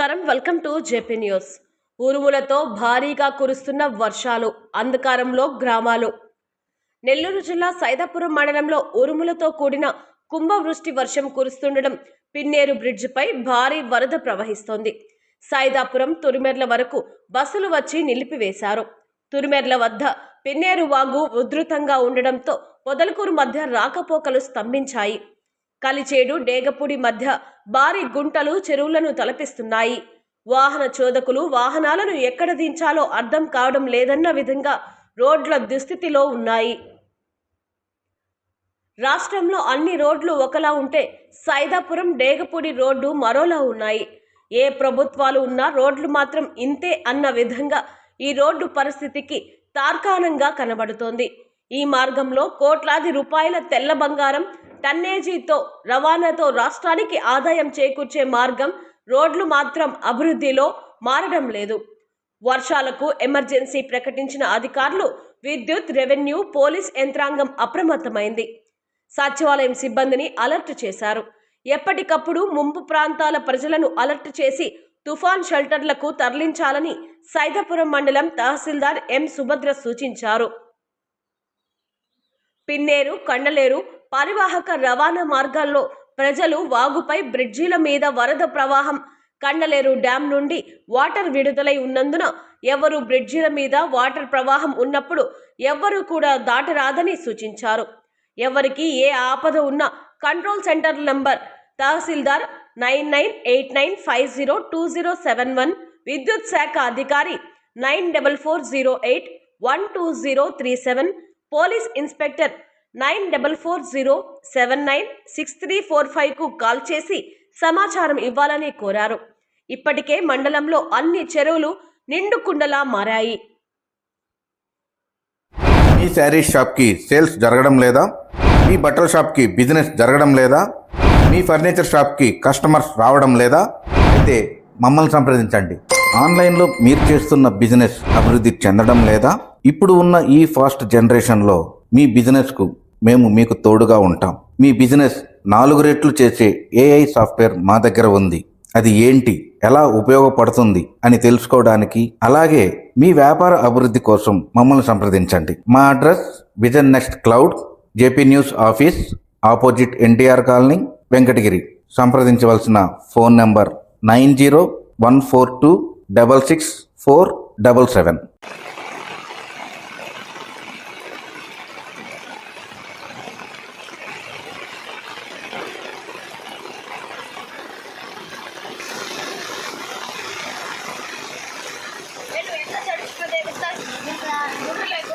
నమస్కారం. Welcome to JP news. ఉరుములతో భారీగా కురుస్తున్న వర్షాలు అంధకారంలో గ్రామాలు. నెల్లూరు జిల్లా సైదాపురం మండలంలో ఉరుములతో కూడిన కుంభవృష్టి వర్షం కురుస్తుండడం పిన్నేరు బ్రిడ్జిపై భారీ వరద ప్రవహిస్తోంది. సైదాపురం తురిమెర్ల వరకు బస్సులు వచ్చి నిలిపివేశారు. తురిమెర్ల వద్ద పిన్నేరు వాగు ఉధృతంగా ఉండడంతో పొదలకూరు మధ్య రాకపోకలు స్తంభించాయి. కలిచేడు డేగపూడి మధ్య భారీ గుంటలు చెరువులను తలపిస్తున్నాయి. వాహన చోదకులు వాహనాలను ఎక్కడ దించాలో అర్థం కావడం లేదన్న విధంగా రోడ్ల దుస్థితిలో ఉన్నాయి. రాష్ట్రంలో అన్ని రోడ్లు ఒకలా ఉంటే సైదాపురం డేగపూడి రోడ్డు మరోలా ఉన్నాయి. ఏ ప్రభుత్వాలు ఉన్నా రోడ్లు మాత్రం ఇంతే అన్న విధంగా ఈ రోడ్డు పరిస్థితికి తార్కాణంగా కనబడుతోంది. ఈ మార్గంలో కోట్లాది రూపాయల తెల్ల బంగారం టన్నేజీతో రవాణాతో రాష్ట్రానికి ఆదాయం చేకూర్చే మార్గం రోడ్లు మాత్రం అభివృద్ధిలో మారడం లేదు. వర్షాలకు ఎమర్జెన్సీ ప్రకటించిన అధికారులు విద్యుత్ రెవెన్యూ పోలీస్ యంత్రాంగం అప్రమత్తమైంది. సచివాలయం సిబ్బందిని అలర్ట్ చేశారు. ఎప్పటికప్పుడు ముంపు ప్రాంతాల ప్రజలను అలర్ట్ చేసి తుఫాన్ షెల్టర్లకు తరలించాలని సైదాపురం మండలం తహసీల్దార్ ఎం సుభద్ర సూచించారు. పిన్నేరు కండలేరు పరివాహక రవాణా మార్గాల్లో ప్రజలు వాగుపై బ్రిడ్జీల మీద వరద ప్రవాహం. కండలేరు డ్యాం నుండి వాటర్ విడుదలై ఉన్నందున ఎవరు బ్రిడ్జీల మీద వాటర్ ప్రవాహం ఉన్నప్పుడు ఎవ్వరూ కూడా దాటరాదని సూచించారు. ఎవరికి ఏ ఆపద ఉన్నా కంట్రోల్ సెంటర్ నంబర్ తహసీల్దార్ nine nine eight nine five zero two zero seven one విద్యుత్ శాఖ అధికారి nine double four zero eight one two zero three seven police inspector nine double four zero seven nine six three four ఫైవ్కు call చేసి సమాచారం ఇవ్వాలని కోరారు. ఇప్పటికే మండలంలో అన్ని చెరువులు నిండు కుండలా మారాయి. మీ శారీ షాప్కి సేల్స్ జరగడం లేదా? మీ బట్టల షాప్కి బిజినెస్ జరగడం లేదా? మీ ఫర్నిచర్ షాప్కి కస్టమర్స్ రావడం లేదా? అయితే మమ్మల్ని సంప్రదించండి. ఆన్లైన్లో మీరు చేస్తున్న బిజినెస్ అభివృద్ధి చెందడం లేదా? ఇప్పుడు ఉన్న ఈ ఫాస్ట్ జనరేషన్లో మీ బిజినెస్కు మేము మీకు తోడుగా ఉంటాం. మీ బిజినెస్ నాలుగు రెట్లు చేసే ఏఐ సాఫ్ట్వేర్ మా దగ్గర ఉంది. అది ఏంటి? ఎలా ఉపయోగపడుతుంది? అని తెలుసుకోవడానికి అలాగే మీ వ్యాపార అభివృద్ధి కోసం మమ్మల్ని సంప్రదించండి. మా address vision next cloud JP news office opposite NTR colony Venkatagiri. సంప్రదించవలసిన phone number nine zero one four two double six four double seven. Jangan.